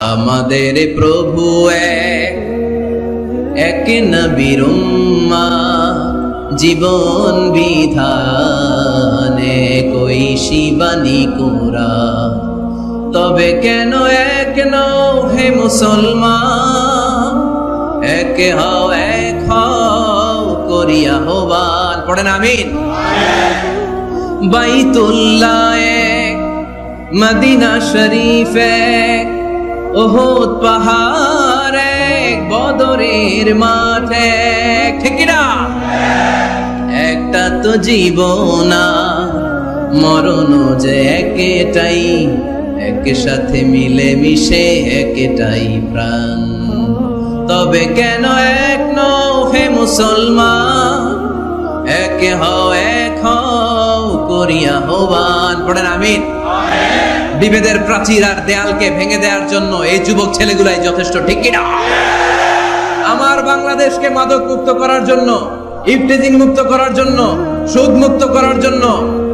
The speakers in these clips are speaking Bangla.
আমাদের প্রভু এক নবীর জীবন বিধানে কই শিবানী কোরা তবে কেন এক হে মুসলমান? এক হও এক হও করিয়া হবান পড়েন, আমিন। বাইতুল্লাহ এক, মদিনা শরীফ এক ওহুদ পাহাড় এক বদরের মাঠ। ঠিক না একটা তো জীবনা মরণ যে একটাই, এক সাথে মিলে মিশে একটাই প্রাণ। তবে কেন এক নও হে মুসলমান? এক হও এক হও, করিয়া হবান পড়েন, আমিন। বিভেদের প্রাচীর আর দেয়ালকে ভেঙে দেওয়ার জন্য এই যুবক ছেলেগুলাই যথেষ্ট, ঠিক কিনা? আমার বাংলাদেশকে মাদক মুক্ত করার জন্য ইফটেজিং মুক্ত করার জন্য, সুদ মুক্ত করার জন্য,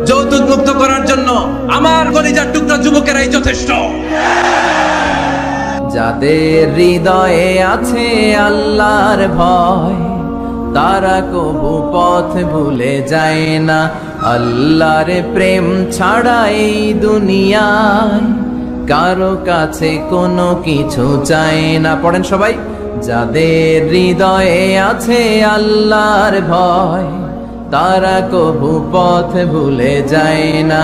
যৌতুক মুক্ত করার জন্য আমার কলিজার টুকরা যুবকেরাই যথেষ্ট। যাদের হৃদয়ে আছে আল্লাহর ভয়, তারা কবু পথ ভুলে যায় না। আল্লাহর প্রেম ছাড়া এই দুনিয়ায় কারও কাছে কোনো কিছু চায় না। পড়েন সবাই, যাদের হৃদয়ে আছে আল্লাহর ভয়, তারা কবু পথ ভুলে যায় না।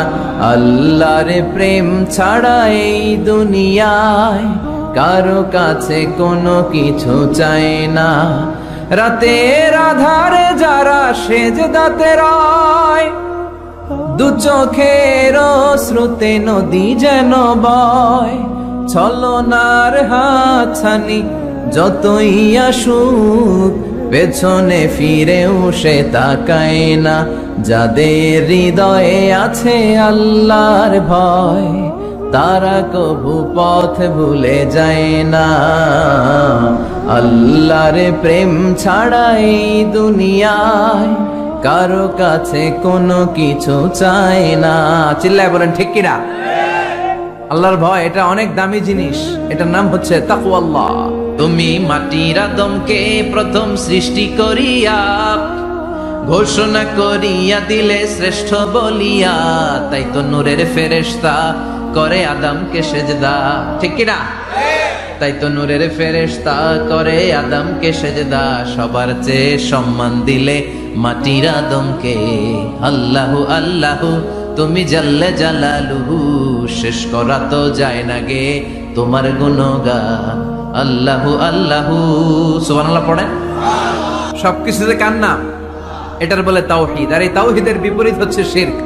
আল্লাহর প্রেম ছাড়া এই দুনিয়ায় কারও কাছে কোনো কিছু চায় না। রাতের আধারে যারা সেজ দাতে রয় দু চোখের শ্রুতে নদী যেন বয়, ছলনার হাছানি যতই আসুক, পেছনে ফিরেও সে তাকায় না। যাদের হৃদয়ে আছে আল্লাহর ভয়, তারা কবু পথ ভুলে যায় না। আল্লাহর প্রেম ছাড়াই দুনিয়ায় কারও কাছে কোনো কিছু চায় না। চিল্লায় বলেন, ঠিক কিনা? আল্লাহর ভয়, এটা অনেক দামি জিনিস। এটার নাম হচ্ছে তাকুয়াল্লাহ তুমি মাটির আদমকে প্রথম সৃষ্টি করিয়া, ঘোষণা করিয়া দিলে শ্রেষ্ঠ বলিয়া, তাই তো নূরের ফেরেশতা করে আদমকে সেজদা। ঠিক কিনা? তাই তো নূরের ফেরেশতা করে আদমকে সেজদা। সবার চেয়ে সম্মান দিলে মাটির আদমকে, আল্লাহু আল্লাহু, তুমি জাল্লে জালালুহু, শেষ করা তো যায় না গে, তোমার গুণগান, আল্লাহু আল্লাহু, সুবহানাল্লাহ পড়েন সবকিছুতে কার নাম? এটার বলে তাওহিদ, আর এই তাওহিদের বিপরীত হচ্ছে শিরক।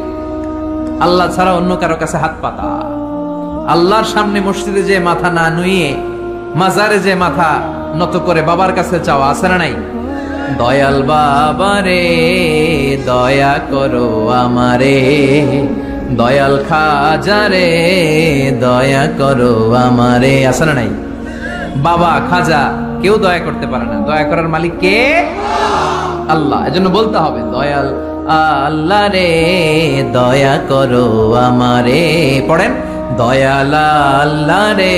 আল্লাহ ছাড়া অন্য কারও কাছে হাত পাতা। আল্লাহর সামনে মসজিদে যে মাথা না নুয়ে মাজারে যে মাথা নত করে বাবার কাছে চাওয়া আছে না নাই? দয়াল বাবারে দয়া করো আমারে। দয়াল খাজারে দয়া করো আমারে। না নাই? বাবা খাজা, কেউ দয়া করতে পারে না। দয়া করার মালিক কে? আল্লাহ। এজন্য বলতে হবে, দয়াল আল্লাহ রে, দয়া করো আমারে। পড়েন, দয়াল আল্লাহ রে,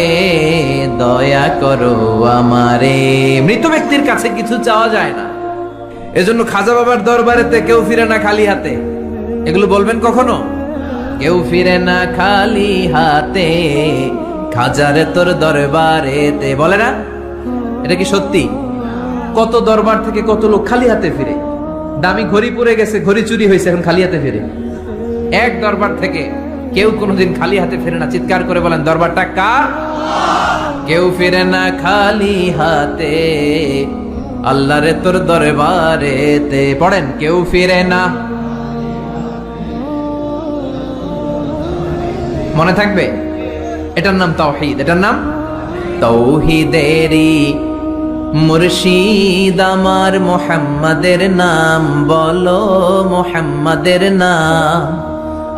দয়া করো আমারে। মৃত ব্যক্তির কাছে কিছু চাওয়া যায় না। এজন্য খাজা বাবার দরবারেতে কেউ ফিরে না খালি হাতে। এগুলো বলবেন কখনো? কেউ ফিরে না খালি হাতে, খাজারে তোর দরবারেতে। বলে না? এটা কি সত্যি? কত দরবার থেকে কত লোক খালি হাতে ফিরে। দামি ঘড়ি পরে গেছে, ঘড়ি চুরি হয়েছে, এখন খালি হাতে ফিরে। এক দরবার থেকে কেউ কোনোদিন খালি হাতে ফিরে না। চিৎকার করে বলেন, দরবারটা কার? কেউ ফিরে না খালি হাতে আল্লাহরে তোর দরবারেতে। পড়েন, কেউ ফিরে না। মনে থাকবে? এটার নাম তাওহিদ। এটার নাম? তৌহিদেরি মুর্শিদ আমার মোহাম্মদের নাম। বলো মোহাম্মদের নাম।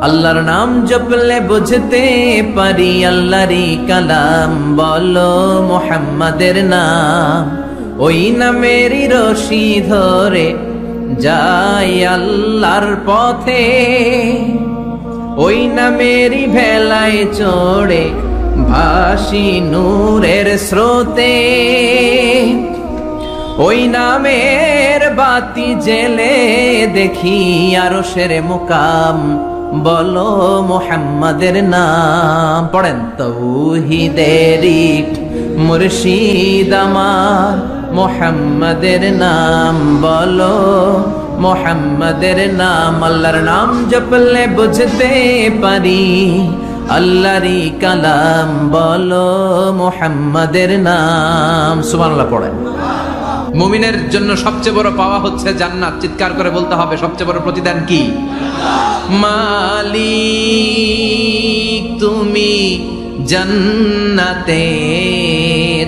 আল্লাহর নাম জপলে বুঝতে পারি আল্লাহরই কালাম। বলো মোহাম্মদের নাম। ওই নামেরই রশি ধরে যাই আল্লাহর পথে। ওই নামেরই ভেলায় চড়ে ভাসি নূরের স্রোতে। ওই নামের বাতি জেলে দেখি আরও সেরে মুকাম, বলো মোহাম্মদের নাম। পড়েন তৌহিদেরি মুর্শিদ আমার। মোহাম্মদের নাম বলো, মোহাম্মদের নাম আল্লাহর নাম জপলে বুঝতে পারি। আল্লাহরই কালাম বলো, মোহাম্মদের নাম। সুবহানাল্লাহ পড়েন। মুমিনের জন্য সবচেয়ে বড় পাওয়া হচ্ছে জান্নাত। চিৎকার করে বলতে হবে, সবচেয়ে বড় প্রতিদান কি? মালিক, তুমি জান্নাতে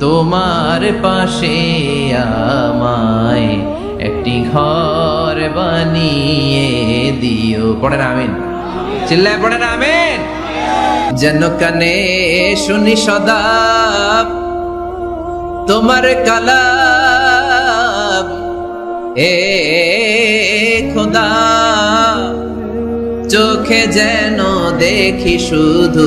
তোমার পাশে আমায় একটি ঘর বানিয়ে দিও। পড়েন, আমিন। চিল্লায় পড়েন, আমিন। যেন কানে শুনি সদা তোমার কালাম। এ খোদা, চোখে যেন দেখি শুধু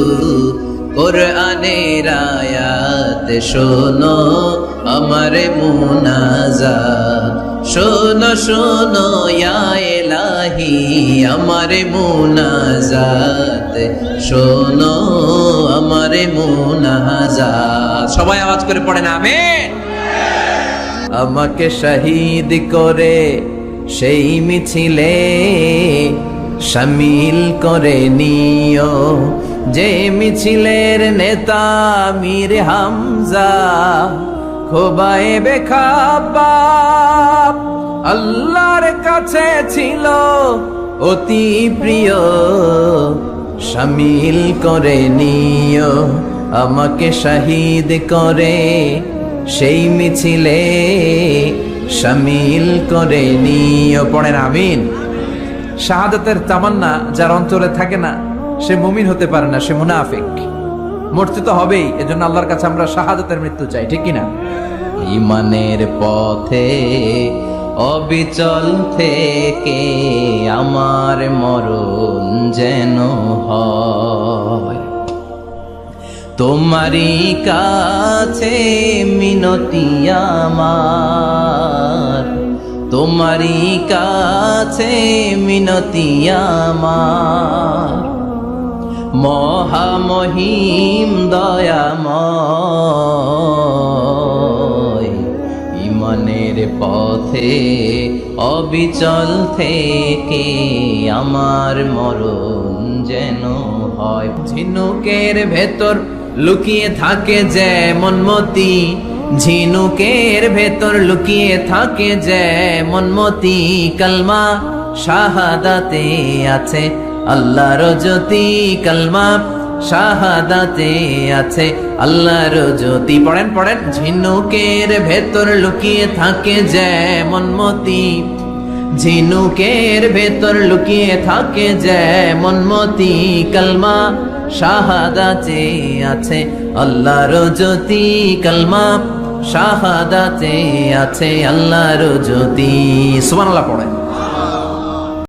কোরআনের আয়াত শোনো, আমার মুনাজাত। শোনো শোনো এলাহি আমার মুনাজাত। শোনো, আমার মুনাজাত। সবাই আওয়াজ করে পড়েন, আমেন। আমাকে শহীদ করে সেই মিছিলে শামিল করে নিও। যে মিছিলের নেতা মীর হামজা, খোবায়ে বেখাবাব। আল্লাহর কাছে ছিল অতি প্রিয় শামিল করে নিও আমাকে শহীদ করে। সেই মিছিলে শামিল করে নিও পড়েন আমিন। শাহাদাতের তামান্না যার অন্তরে থাকে না সে মুমিন হতে পারে না, সে মুনাফিক। মরতে তো হবেই, এজন্য আল্লাহর কাছে আমরা শাহাদাতের মৃত্যু চাই, ঠিক কিনা? ইমানের পথে, অবিচল থেকে আমার মরণ যেন হয়। তোমারই কাছে মিনতি আমার। তোমারই কাছে মিনতি আমার। মহামহিম দয়াময়। ইমানের পথে অবিচল থেকে আমার মরণ যেন হয়। ঝিনুকের ভেতর লুকিয়ে থাকে যেমন মতি। ঝিনুকের ভেতর লুকিয়ে থাকে যেমন মতি। কালমা শাহাদাতে আছে আল্লাহর জ্যোতি কালমা শাহাদাতে আছে। আল্লাহর জ্যোতি, পড়েন পড়েন, ঝিনুকের ভেতর লুকিয়ে থাকে যেমন মতি। ঝিনুকের ভেতর লুকিয়ে থাকে যেমন মতি। কালমা শাহাদাতে আছে। আল্লাহর জ্যোতি কালমা শাহাদাতে আছে। আল্লাহর জ্যোতি, সুবহানাল্লাহ পড়েন।